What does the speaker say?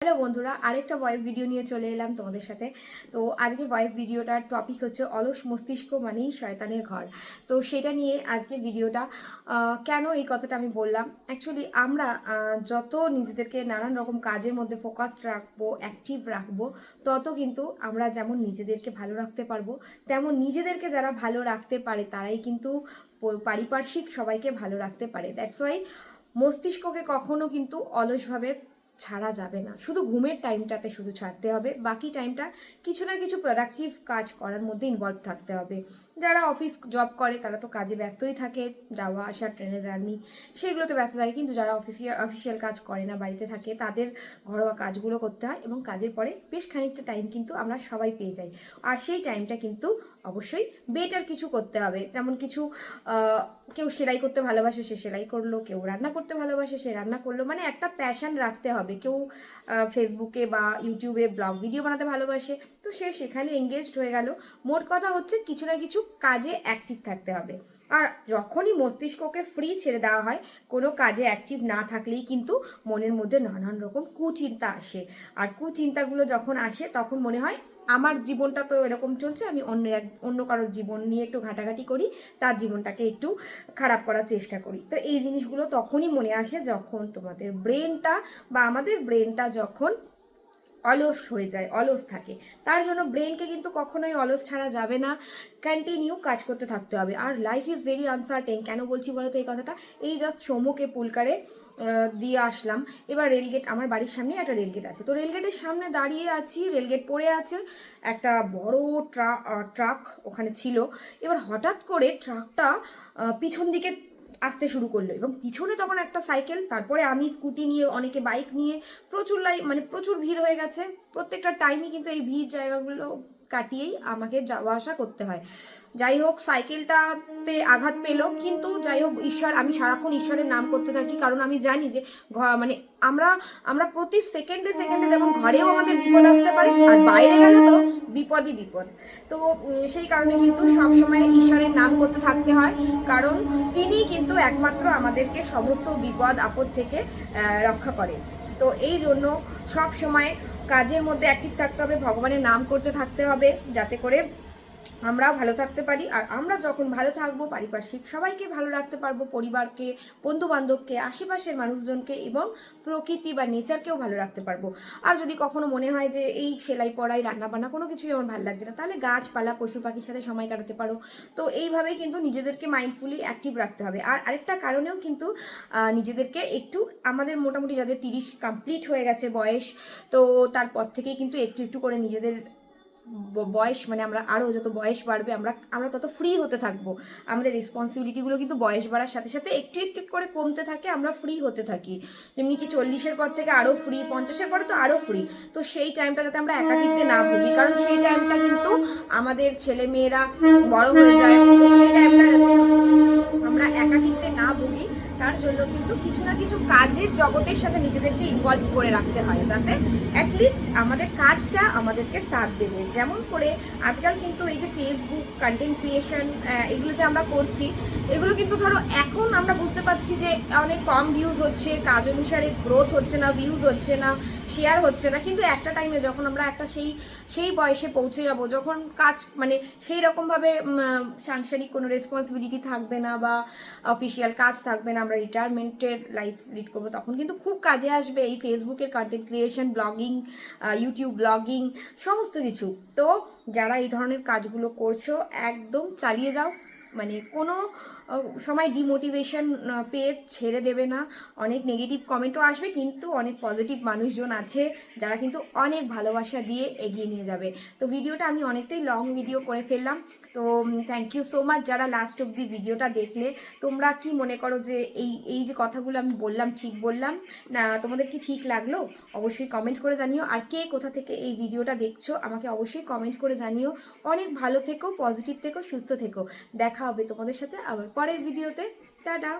Hello বন্ধুরা, আরেকটা voice video নিয়ে চলে এলাম তোমাদের সাথে। তো আজকের ভয়েস ভিডিওটার টপিক হচ্ছে অলস মস্তিষ্ক মানেই শয়তানের ঘর। তো সেটা নিয়ে আজকের ভিডিওটা কেন এই কথাটা আমি বললাম? অ্যাকচুয়ালি আমরা যত নিজেদেরকে নানান রকম কাজের মধ্যে ফোকাসড রাখব অ্যাক্টিভ রাখব, তত কিন্তু আমরা যেমন নিজেদেরকে ভালো রাখতে পারব, তেমন নিজেদেরকে যারা ভালো রাখতে পারে, তারাই কিন্তু পারিপার্শ্বিক সবাইকে ভালো রাখতে পারে। দ্যাটস ওয়াই মস্তিষ্ককে কখনো কিন্তু অলসভাবে ছাড়া যাবে না। শুধু ঘুমের টাইমটাতে শুধু ছাড়তে হবে। বাকি টাইমটা কিছু না কিছু প্রোডাক্টিভ কাজ করার মধ্যে ইনভলভ থাকতে হবে। যারা অফিস জব করে, তারা তো কাজে ব্যস্তই থাকে। যাওয়া আসা, ট্রেনে জার্নি, সেগুলোতে ব্যস্ত থাকে। কিন্তু যারা অফিসিয়াল অফিসিয়াল কাজ করে না, বাড়িতে থাকে, তাদের ঘরোয়া কাজগুলো করতে হয় এবং কাজের পরে বেশ খানিকটা টাইম কিন্তু আমরা সবাই পেয়ে যাই। আর সেই টাইমটা কিন্তু অবশ্যই বেটার কিছু করতে হবে। যেমন কিছু কেউ সেলাই করতে ভালোবাসে, সে সেলাই করল। কেউ রান্না করতে ভালোবাসে, সে রান্না করল। মানে একটা প্যাশন রাখতে হবে। কেউ ফেসবুকে বা ইউটিউবে ব্লগ ভিডিও বানাতে ভালোবাসে। তো সে সেখানে এঙ্গেজড হয়ে গেল। মোট কথা হচ্ছে কিছু না কিছু কাজে অ্যাক্টিভ থাকতে হবে। আর যখনই মস্তিষ্ককে ফ্রি ছেড়ে দেওয়া হয়, কোনো কাজে অ্যাক্টিভ না থাকলেই কিন্তু মনের মধ্যে নানান রকম কুচিন্তা আসে। আর কুচিন্তাগুলো যখন আসে, তখন মনে হয় আমার জীবনটা তো এরকম চলছে, আমি অন্য এক, অন্য কারোর জীবন নিয়ে একটু ঘাটাঘাটি করি, তার জীবনটাকে একটু খারাপ করার চেষ্টা করি। তো এই জিনিসগুলো তখনই মনে আসে যখন তোমাদের ব্রেনটা বা আমাদের ব্রেনটা যখন অলস হয়ে যায়, অলস থাকে। তার জন্য ব্রেনকে কিন্তু কখনোই অলস ছাড়া যাবে না। কন্টিনিউ কাজ করতে থাকতে হবে। আর লাইফ ইজ ভেরি আনসার্টেন কেন বলছি বলো তো এই কথাটা? এই জাস্ট সমুকে পুলকারে দিয়ে আসলাম। এবার রেলগেট আমার বাড়ির সামনে একটা রেলগেট আছে। তো রেলগেটের সামনে দাঁড়িয়ে আছি রেলগেট পড়ে আছে। একটা বড় ট্রাক ওখানে ছিল। এবার হঠাৎ করে ট্রাকটা পিছন দিকে আসতে শুরু করল এবং পিছনে তখন একটা সাইকেল তারপরে আমি স্কুটি নিয়ে, অনেকে বাইক নিয়ে, প্রচুর লাই মানে প্রচুর ভিড় হয়ে গেছে। প্রত্যেকটা টাইমই কিন্তু এই ভিড় জায়গাগুলো কাটিয়েই আমাকে যাওয়া আসা করতে হয়। যাই হোক সাইকেলটাতে আঘাত পেল, কিন্তু যাই হোক, ঈশ্বর, আমি সারাক্ষণ ঈশ্বরের নাম করতে থাকি, কারণ আমি জানি যে মানে আমরা আমরা প্রতি সেকেন্ডে সেকেন্ডে যেমন ঘরেও আমাদের বিপদ আসতে পারে, আর বাইরে গেলে তো বিপদই বিপদ। তো সেই কারণে কিন্তু সব সময় ঈশ্বরের নাম করতে থাকতে হয়। কারণ তিনি কিন্তু একমাত্র আমাদেরকে সমস্ত বিপদ, আপদ থেকে রক্ষা করে তো এই জন্য সব সময় কাজের মধ্যে অ্যাক্টিভ থাকতে হবে, ভগবানের নাম করতে থাকতে হবে, যাতে করে আমরাও ভালো থাকতে পারি আর আমরা যখন ভালো থাকব পারিপার্শ্বিক সবাইকে ভালো রাখতে পারব, পরিবারকে বন্ধু বান্ধবকে আশেপাশের মানুষজনকে এবং প্রকৃতি বা নেচারকেও ভালো রাখতে পারব। আর যদি কখনো মনে হয় যে এই সেলাই পড়াই রান্না বান্না কোনো কিছুই আমার ভালো লাগছে না, তাহলে গাছপালা, পশু পাখির সাথে সময় কাটাতে পারো। তো এইভাবেই কিন্তু নিজেদেরকে মাইন্ডফুলি অ্যাক্টিভ রাখতে হবে। আর আরেকটা কারণেও কিন্তু নিজেদেরকে একটু, আমাদের মোটামুটি যাদের তিরিশ কমপ্লিট হয়ে গেছে বয়স, তো তারপর থেকেই কিন্তু একটু একটু করে নিজেদের বয়স মানে আমরা আরও যত বয়স বাড়বে আমরা আমরা তত ফ্রি হতে থাকব। আমাদের রেসপন্সিবিলিটিগুলো কিন্তু বয়স বাড়ার সাথে সাথে একটু একটু করে কমতে থাকে, আমরা ফ্রি হতে থাকি। যেমনি কি চল্লিশের পর থেকে আরও ফ্রি পঞ্চাশের পরে তো আরও ফ্রি তো সেই টাইমটা যাতে আমরা একাকিত্বে না ভুগি, কারণ সেই টাইমটা কিন্তু আমাদের ছেলে মেয়েরা বড় হয়ে যায়। সেই টাইমটা যাতে আমরা একাকিত্বে না ভুগি তার জন্য কিন্তু কিছু না কিছু কাজের জগতের সাথে নিজেদেরকে ইনভলভ করে রাখতে হয়, যাতে অ্যাটলিস্ট আমাদের কাজটা আমাদেরকে সাথ দেবে। যেমন করে আজকাল কিন্তু এই যে ফেসবুক কন্টেন্ট ক্রিয়েশন এগুলো যে আমরা করছি, এগুলো কিন্তু ধরো এখন আমরা বুঝতে পারছি যে অনেক কম ভিউজ হচ্ছে, কাজ অনুসারে গ্রোথ হচ্ছে না ভিউজ হচ্ছে না শেয়ার হচ্ছে না। কিন্তু একটা টাইমে যখন আমরা একটা সেই সেই বয়সে পৌঁছে যাব, যখন কাজ মানে সেই রকমভাবে সাংসারিক কোনো রেসপন্সিবিলিটি থাকবে না বা অফিসিয়াল কাজ থাকবে না, আমরা রিটায়ারমেন্টের লাইফ লিড করব তখন কিন্তু খুব কাজে আসবে এই ফেসবুকের content creation blogging YouTube blogging সমস্ত কিছু। তো যারা এই ধরনের কাজগুলো করছ, একদম চালিয়ে যাও। মানে কোনো সময় ডিমোটিভেশন পেয়ে ছেড়ে দেবে না। অনেক নেগেটিভ কমেন্টও আসবে, কিন্তু অনেক পজিটিভ মানুষজন আছে, যারা কিন্তু অনেক ভালোবাসা দিয়ে এগিয়ে নিয়ে যাবে। তো ভিডিওটা আমি অনেকটাই লং ভিডিও করে ফেললাম। তো থ্যাংক ইউ সো মাচ যারা লাস্ট অব্দি ভিডিওটা দেখলে। তোমরা কি মনে করো যে এই এই যে কথাগুলো আমি বললাম, ঠিক বললাম? না, তোমাদের কি ঠিক লাগল? অবশ্যই কমেন্ট করে জানিও। আর কে কোথা থেকে এই ভিডিওটা দেখছ, আমাকে অবশ্যই কমেন্ট করে জানিও। অনেক ভালো থেকো পজিটিভ থেকো, সুস্থ থেকো। দেখা হবে তোমাদের সাথে আবার পরের ভিডিওতে। টাটা!